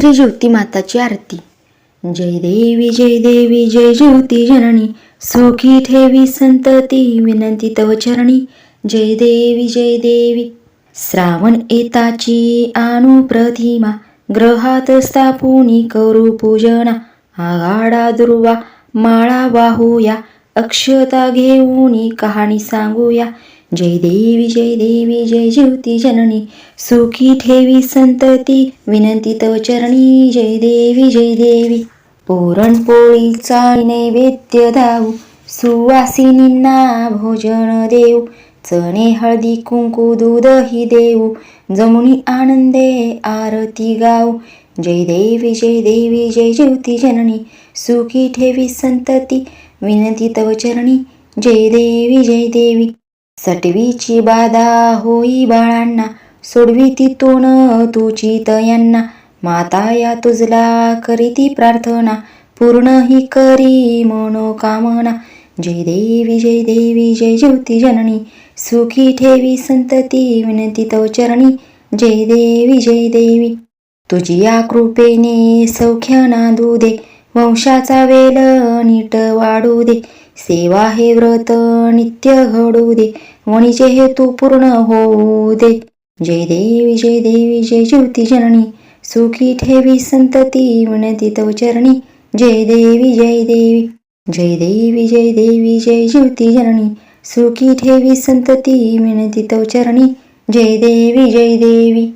श्री ज्योती माताची आरती. जय देवी जय देवी जय ज्योती जननी. सुखी ठेवी संतती विनंती तव चरणी जय देवी जय देवी. श्रावण येताची आणू प्रतिमा ग्रहात स्थापुनी करू पूजना. आगाडा दुर्वा माळा वाहूया. अक्षता घेऊनी कहाणी सांगूया. जय देवी जय देवी जय ज्योती जननी. सुखी ठेवी संतती विनंती तव चरणी. जय देवी जय देवी. पुरणपोळीचा नैवेद्य दाऊ सुवासिनींना भोजन देऊ. चणे हळदी कुंकू दूधही देऊ. जमुनी आनंदे आरती गाऊ. जय देवी जय देवी जय ज्योती जननी. सुखी ठेवी संतती विनंती तव चरणी. जय देवी जय देवी. सटवीची बाधा होई बाळांना सोडवी तोण तुची तयांना माता या तुझला करीती प्रार्थना पूर्ण ही करी मनोकामना. जय देवी जय देवी जय ज्योती जननी सुखी ठेवी संतती विनंती तो चरणी. जय देवी जय देवी तुझी या कृपेने सौख्य नांदू दे. वंशाचा वेल नीट वाढू दे सेवा हे व्रत नित्य घडू दे वणीचे हेतू पूर्ण होऊ दे जय देवी जय देवी जय ज्योती जननी सुखी ठेवी संतती विनती तव चरणी. जय देवी जय देवी जय देवी जय देवी जय ज्योती जननी सुखी ठेवी संतती विनती तव चरणी. जय देवी जय देवी.